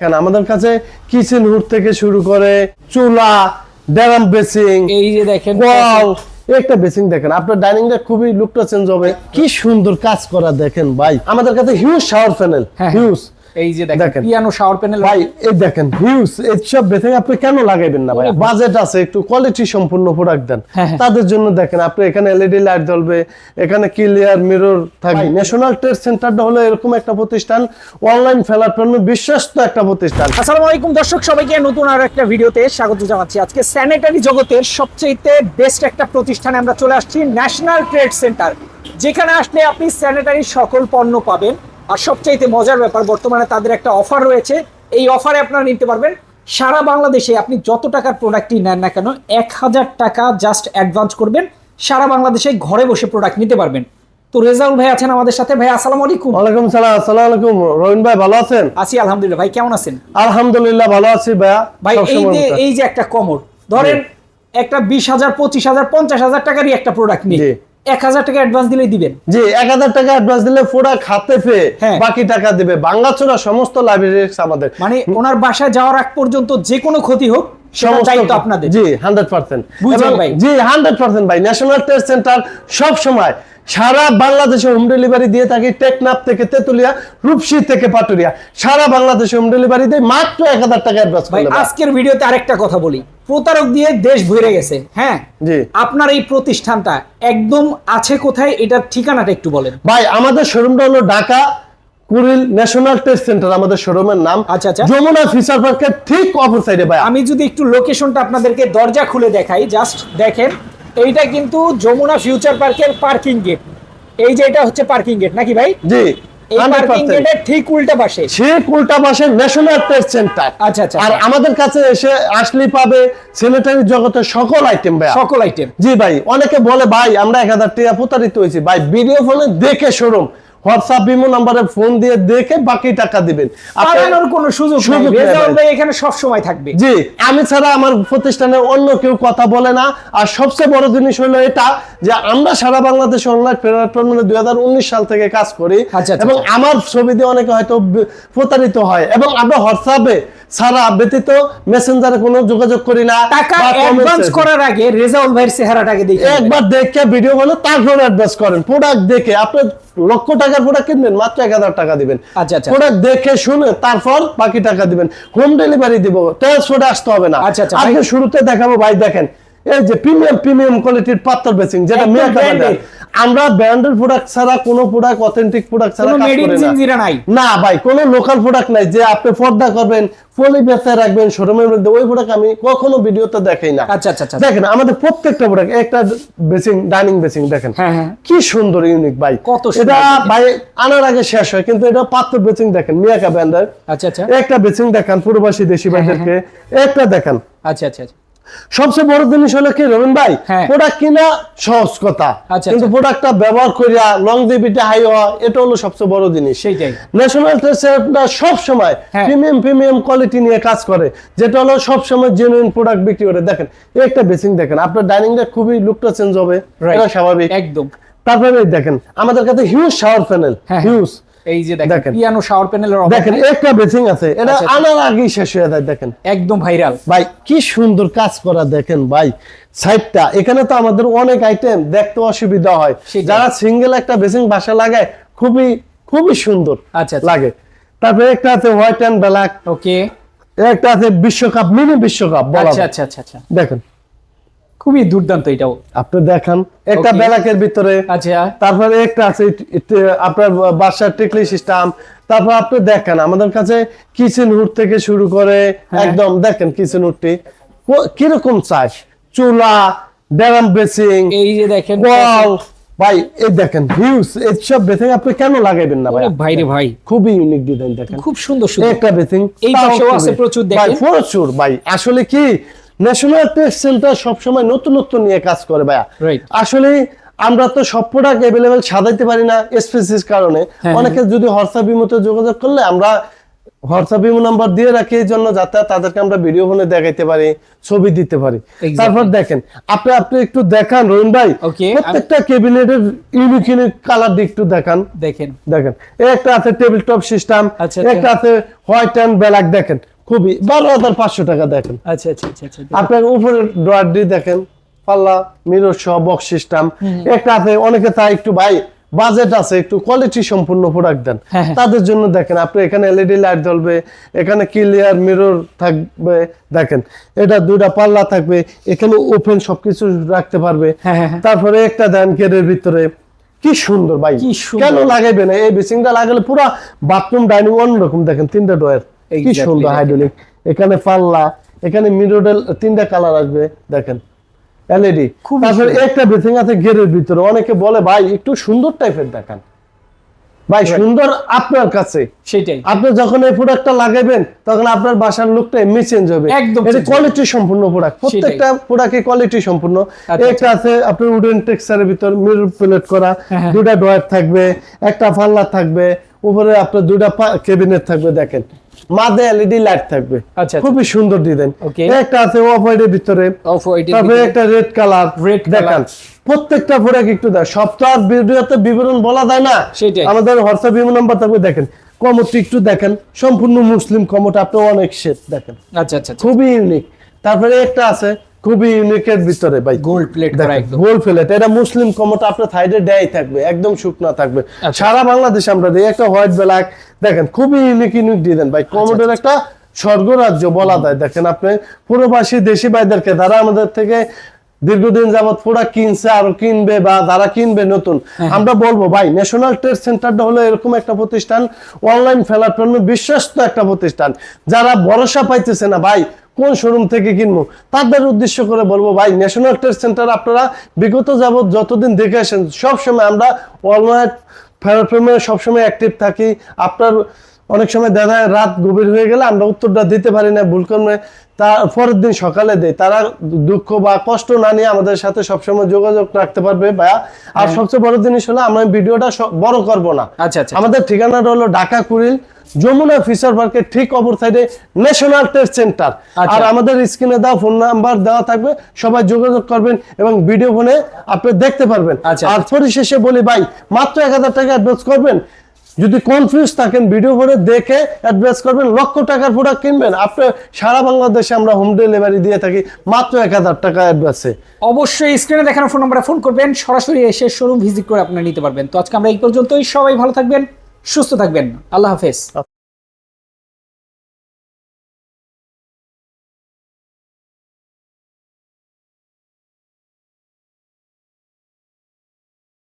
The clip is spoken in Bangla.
কেন আমাদের কাছে কিচেন হুড থেকে শুরু করে চুলা ড্যারাম বেসিং এই যে দেখেন ওয়াল একটা বেসিং দেখেন। আপনার ডাইনিং টা খুবই লুকটা চেঞ্জ হবে। কি সুন্দর কাজ করা দেখেন ভাই। আমাদের কাছে হিউজ শাওয়ার প্যানেল হ্যাঁ, হিউজ এই যে দেখেন। পিয়ানো শাওয়ার প্যানেল ভাই এই দেখেন হিউজ এইসব বেসিং আপনি কেন লাগাইবেন না ভাই? বাজেট আছে একটু কোয়ালিটি সম্পূর্ণ প্রোডাক্ট দেন। হ্যাঁ, হ্যাঁ। তাদের জন্য দেখেন আপনি এখানে এলইডি লাইট জ্বলবে এখানে ক্লিয়ার মিরর থাকবে। ন্যাশনাল ট্রেড সেন্টারটা হলো এরকম একটা প্রতিষ্ঠান অনলাইন প্ল্যাটফর্মে বিশ্বস্ত একটা প্রতিষ্ঠান। আসসালামু আলাইকুম দর্শক সবাইকে নতুন আর একটা ভিডিওতে স্বাগত জানাচ্ছি। আজকে স্যানিটারি জগতের সবচেয়ে বেস্ট একটা প্রতিষ্ঠানে আমরা চলে আসছি ন্যাশনাল ট্রেড সেন্টার যেখানে আসলে আপনি স্যানিটারি সকল পণ্য পাবেন। আর সবচাইতে মজার ব্যাপার বর্তমানে তাদের একটা অফার রয়েছে। এই অফারে আপনারা নিতে পারবেন সারা বাংলাদেশে আপনি যত টাকার প্রোডাক্টই নেন না কেন এক হাজার টাকা জাস্ট অ্যাডভান্স করবেন সারা বাংলাদেশে ঘরে বসে প্রোডাক্ট নিতে পারবেন। তো রেজাউল ভাই আছেন আমাদের সাথে। ভাই আসসালামু আলাইকুম। ওয়ালাইকুম সালাম আসসালামু আলাইকুম। রবিন ভাই ভালো আছেন? আছি আলহামদুলিল্লাহ। ভাই কেমন আছেন? আলহামদুলিল্লাহ ভালো আছি ভাইয়া। ভাই এই যে এই যে একটা কমর ধরেন একটা বিশ হাজার পঁচিশ হাজার পঞ্চাশ হাজার টাকারই একটা প্রোডাক্ট নিয়ে। এক হাজার টাকা অ্যাডভান্স দিলেই দিবেন। জি এক হাজার টাকা অ্যাডভান্স দিলে পুরা খাতে পেয়ে হ্যাঁ। বাকি টাকা দিবে। বাংলাচোরা সমস্ত লাইব্রেরি আমাদের। মানে ওনার বাসায় যাওয়ার আগ পর্যন্ত যে কোনো ক্ষতি হোক সেটা সমস্ত- দায়িত্ব আপনাদের। জি হান্ড্রেড পার্সেন্ট জি হান্ড্রেড পার্সেন্ট ভাই ন্যাশনাল টেস্ট সেন্টার সব সময় সারা বাংলাদেশে হোম ডেলিভারি দিয়ে থাকি টেকনাফ থেকে তেতুলিয়া রূপসী থেকে পাটুরিয়া। সারা বাংলাদেশে হোম ডেলিভারি দিয়ে মাত্র এক হাজার টাকা অ্যাডভান্স ভাই ভাই। আজকের ভিডিওতে আরেকটা কথা বলি। প্রতারক দিয়ে দেশ ভরে গেছে হ্যাঁ? জি। আপনার এই প্রতিষ্ঠানটা একদম আছে কোথায়? এটার ঠিকানাটা একটু বলেন। ভাই আমাদের শোরুমটা হলো Dhaka Kuril national test center আমাদের শোরুমের নাম। আচ্ছা, আচ্ছা। যমুনা ফিচার পার্কের ঠিক অপর সাইডে ভাই আমি যদি একটু লোকেশনটা আপনাদেরকে দরজা খুলে দেখাই জাস্ট দেখেন এইটা কিন্তু যমুনা ফিউচার পার্কের পার্কিং গেট এই যে এটা হচ্ছে পার্কিং গেট নাকি ভাই? জি এই হান্ড্রেড পার্কিং পার্সেন্ট গেটের ঠিক উল্টা পাশে। সে উল্টা পাশে ন্যাশনাল টেস্ট সেন্টার। আচ্ছা, আচ্ছা, আর আচ্ছা। আমাদের কাছে এসে আসলেই পাবে স্যানিটারি জগতের সকল আইটেম ভাই সকল আইটেম জি ভাই অনেকে বলে ভাই আমরা এক হাজার টাকা প্রতারিত হয়েছি। ভাই ভিডিও ফোনে দেখে শোরুম হোয়াটসঅ্যাপ বিমো নাম্বারে ফোন দিয়ে দেখে বাকি টাকা দিবেন। পালানোর কোনো সুযোগ নেই। সুযোগ ভাই। এখানে সব সময় থাকবে। জি আমি ছাড়া আমার প্রতিষ্ঠানে অন্য কেউ কথা বলে না। আর সবচেয়ে বড় জিনিস হলো এটা যে আমরা সারা বাংলাদেশ অনলাইন প্ল্যাটফর্মে দুই হাজার উনিশ সাল থেকে কাজ করি। আচ্ছা, আচ্ছা, এবং আচ্ছা। আমার ছবি দিয়ে অনেকে হয়তো প্রতারিত হয়। এবং আমরা হোয়াটসঅ্যাপে সারা ব্যতীত মেসেঞ্জারে কোনো যোগাযোগ করি না টাকা অ্যাডভান্স করার আগে রেজাউল ভাইয়ের চেহারাটাকে দেখে একবার দেখে ভিডিও বলে তারপর অ্যাডভান্স করেন। প্রোডাক্ট দেখে আপনি লক্ষ টাকার প্রোডাক্ট কিনবেন মাত্র এক হাজার টাকা দিবেন। আচ্ছা, আচ্ছা। প্রোডাক্ট দেখে শুনে তারপর বাকি টাকা দিবেন। হোম ডেলিভারি দিব ট্রান্সপোর্টে আসতে হবে না। আচ্ছা, আচ্ছা, আপনি শুরুতে দেখাবো ভাই দেখেন এই যে প্রিমিয়াম প্রিমিয়াম কোয়ালিটির বেসিং যেটা আমরা ব্র্যান্ডের প্রোডাক্ট ছাড়া কোনো প্রোডাক্ট অথেন্টিক প্রোডাক্ট ছাড়া কাজ করি না। ভাই কোনো লোকাল প্রোডাক্ট নাই যে আপনি পর্দা করবেন পলি রাখবেন শোরুমের মধ্যে ওই প্রোডাক্ট আমি কখনো ভিডিওতে দেখাই না। আচ্ছা, আচ্ছা, আচ্ছা। দেখেন আমাদের প্রত্যেকটা প্রোডাক্ট একটা বেসিং ডাইনিং বেসিং দেখেন। হ্যাঁ, হ্যাঁ। কি সুন্দর ইউনিক ভাই। কত এটা ভাই আনার আগে শেষ হয় কিন্তু এটা পাত্র বেসিং দেখেন মিয়াকা ব্র্যান্ডের আচ্ছা আচ্ছা। একটা বেসিং দেখান প্রবাসী দেশি ভাইদেরকে। একটা দেখান। আচ্ছা আচ্ছা আচ্ছা। সবচেয়ে বড় জিনিস হলো কি রবীন ভাই? হ্যাঁ। প্রোডাক্ট কিনা সহজ কথা। আচ্ছা, কিন্তু আচ্ছা। প্রোডাক্টটা ব্যবহার করিয়া লং ডিভিটি হাই হওয়া এটা হলো সবচেয়ে বড় জিনিস। সেইটাই। ন্যাশনাল ট্রেডটা সব সময় হ্যাঁ। প্রিমিয়াম প্রিমিয়াম কোয়ালিটি নিয়ে কাজ করে যেটা হলো সব সময় জেনুইন প্রোডাক্ট বিক্রি করে। দেখেন একটা বেসিং দেখেন আপনার ডাইনিং ডাইনিংটা খুবই লুকটা চেঞ্জ হবে। এটা স্বাভাবিক। একদম। তারপরে দেখেন আমাদের কাছে হিউজ শাওয়ার প্যানেল হ্যাঁ, হিউজ এই যে দেখেন। পিয়ানো শাওয়ার প্যানেলের দেখেন একটা বেসিং আছে এটা আচ্ছা, আচ্ছা। আনার আগেই শেষ হয়ে যায় দেখেন। একদম ভাইরাল ভাই কি সুন্দর কাজ করা দেখেন ভাই। সাইডটা এখানে তো আমাদের অনেক আইটেম দেখতে অসুবিধা হয়। যারা সিঙ্গেল একটা বেসিং বাসা লাগায় খুবই খুবই সুন্দর আচ্ছা, আচ্ছা। লাগে। তারপরে একটা আছে হোয়াইট অ্যান্ড ব্ল্যাক ওকে একটা আছে বিশ্বকাপ মিনি বিশ্বকাপ বলা আচ্ছা আচ্ছা আচ্ছা। দেখেন। খুবই দুর্দান্ত এটাও। আপনি দেখান একটা. ব্ল্যাকের ভিতরে। আচ্ছা। তারপরে একটা আছে আপনার বাসার টিকলি সিস্টেম। তারপর আপনি দেখেন আমাদের কাছে কিচেন হুড থেকে শুরু করে হ্যাঁ। একদম দেখেন কিচেন হুডটি কীরকম চাই চুলা ড্যারাম বেসিং এই যে দেখেন ওয়াল ভাই এই দেখেন হিউজ এইসব বেসিং আপনি কেন লাগাইবেন না ভাই? ভাই রে ভাই। খুবই ইউনিক ডিজাইন দেখেন। খুব সুন্দর সুন্দর। একটা বেসিং এই পাশেও আছে প্রচুর দেখেন। ভাই প্রচুর ভাই। আসলে কি ন্যাশনাল টেস্ট সেন্টার সবসময় নতুন নতুন নিয়ে কাজ করে ভাইয়া। আসলে আমরা তো সব প্রোডাক্ট অ্যাভেলেবেল সাজাইতে পারি না স্পেসিস কারণে। হ্যাঁ, অনেকে যদি হোয়াটসঅ্যাপ বিমতে যোগাযোগ করলে আমরা হোয়াটসঅ্যাপ ইমো নাম্বার দিয়ে রাখি এই জন্য যাতে তাদেরকে আমরা ভিডিও ফোনে দেখাইতে পারি ছবি দিতে পারি। তারপর দেখেন আপনি আপনি একটু দেখান রহিম ভাই। প্রত্যেকটা ক্যাবিনেটের ইউনিক ইউনিক কালার দিয়ে একটু দেখান। দেখেন। দেখেন একটা আছে টেবিল টপ সিস্টেম আচ্ছা, একটা আছে হোয়াইট অ্যান্ড ব্ল্যাক দেখেন। খুবই বারো হাজার পাঁচশো টাকা দেখেন। আচ্ছা আচ্ছা আচ্ছা আচ্ছা আপনার উপরে ড্রয়ার দিয়ে দেখেন পাল্লা মিরর সহ বক্স সিস্টেম একটা আছে অনেকে চায় একটু ভাই বাজেট আছে একটু কোয়ালিটি সম্পূর্ণ প্রোডাক্ট দেন। হ্যাঁ, হ্যাঁ। তাদের জন্য দেখেন আপনি এখানে এলইডি লাইট জ্বলবে এখানে ক্লিয়ার মিরর থাকবে দেখেন। এটা দুইটা পাল্লা থাকবে এখানে ওপেন সবকিছু রাখতে পারবে। হ্যাঁ। তারপরে একটা দেন গেটের ভিতরে। কি সুন্দর ভাই। কি কেন লাগাইবে না? এই বেসিংটা লাগালে পুরো বাথরুম ডাইনিং অন্যরকম দেখেন তিনটা ডোয়ার কি সুন্দর হাইড্রোলিক এখানে পাল্লা এখানে মিরোডেল তিনটা কালার আসবে দেখেন। এলইডি খুবই তারপরে একটা বেসিং আছে গেরের ভিতরে। অনেকে বলে ভাই একটু সুন্দর টাইপের দেখান। ভাই সুন্দর আপনার কাছে। সেটাই। আপনি যখন এই প্রোডাক্টটা লাগাবেন তখন আপনার বাসার লুকটা এমনি চেঞ্জ হবে। একদম এটা কোয়ালিটি সম্পূর্ণ প্রোডাক্ট প্রত্যেকটা প্রোডাক্টে কোয়ালিটি সম্পূর্ণ। আচ্ছা, একটা আছে আপনার উডেন টেক্সচারের ভিতর মিরর প্লেট করা। হ্যাঁ, হ্যাঁ। দুটা ডয়ার থাকবে একটা পাল্লা থাকবে। উপরে আপনার দুটা কেবিনেট থাকবে দেখেন। মাঝে এলইডি লাইট থাকবে। আচ্ছা, আচ্ছা। খুবই সুন্দর ডিজাইন একটা আছে অফ হোয়াইটের ভিতরে। অফ হোয়াইট তারপরে একটা রেড কালার রেড দেখান প্রত্যেকটা প্রোডাক্ট একটু দেখ আর ভিডিওতে বিবরণ বলা যায় না। সেটাই। আমাদের হোয়াটসঅ্যাপ ইমো নাম্বার থাকবে দেখেন। কমোডটি একটু দেখেন সম্পূর্ণ মুসলিম কমট আপনি অনেক শেপ দেখেন। আচ্ছা আচ্ছা আচ্ছা। খুবই ইউনিক তারপরে একটা আছে খুবই ইউনিকের ভিতরে ভাই। গোল্ড প্লেট করা একদম। গোল ফেলেট এটা মুসলিম কমোট আপনার সাইডে দেয় থাকবে একদম শুকনা থাকবে। আচ্ছা। সারা বাংলাদেশ আমরা দিই একটা হোয়াইট ব্ল্যাক দেখেন খুবই ইউনিক ইউনিক ডিজাইন ভাই। আচ্ছা, কমোডের একটা স্বর্গরাজ্য বলা যায়। দেখেন আপনি প্রবাসী দেশি ভাইদেরকে যারা আমাদের থেকে দীর্ঘদিন যাবত পুরা কিনছে আরও কিনবে বা যারা কিনবে নতুন হ্যাঁ, আমরা বলব ভাই ন্যাশনাল ট্রেড সেন্টারটা হলো এরকম একটা প্রতিষ্ঠান অনলাইন প্ল্যাটফর্মে বিশ্বস্ত একটা প্রতিষ্ঠান। যারা ভরসা পাইতেছে না ভাই কোন শোরুম থেকে কিনবো? তাদের উদ্দেশ্য করে বলব, ভাই ন্যাশনাল ট্রেড সেন্টার আপনারা বিগত যাবৎ যতদিন দেখে আসেন, সবসময় আমরা অনলাইন প্ল্যাটফর্মে সবসময় অ্যাক্টিভ থাকি। আপনার অনেক সময় দেখা রাত গভীর হয়ে গেলে আমরা উত্তরটা দিতে পারি না, ভুল কর্মে তার পরের দিন সকালে দেয়। তারা দুঃখ বা কষ্ট না নিয়ে আমাদের সাথে সবসময় যোগাযোগ রাখতে পারবে বা আর সবচেয়ে বড় জিনিস হলো আমরা ভিডিওটা বড় করব না। আচ্ছা আচ্ছা। আমাদের ঠিকানাটা হলো ঢাকা কুড়িল যমুনা ফিচার পার্কের ঠিক অপর সাইডে ন্যাশনাল টেস্ট সেন্টার। আচ্ছা। আর আমাদের স্ক্রিনে দেওয়া ফোন নাম্বার দেওয়া থাকবে সবাই যোগাযোগ করবেন এবং ভিডিও ফোনে আপনি দেখতে পারবেন। আচ্ছা। আর পরিশেষে বলি ভাই মাত্র এক হাজার টাকা অ্যাডভান্স করবেন। যদি কনফিউজ থাকেন ভিডিও করে দেখে অ্যাডভাইস করবেন, লক্ষ টাকার প্রোডাক্ট কিনবেন। আপনি সারা বাংলাদেশে আমরা হোম ডেলিভারি দিয়ে থাকি, মাত্র এক হাজার টাকা অ্যাডভান্সে অবশ্যই স্ক্রিনে দেখানো ফোন নাম্বারে ফোন করবেন, সরাসরি এসে শোরুম ভিজিট করে আপনি নিতে পারবেন। তো আজকে আমরা এই পর্যন্তই, সবাই ভালো থাকবেন, সুস্থ থাকবেন। আল্লাহ হাফেজ।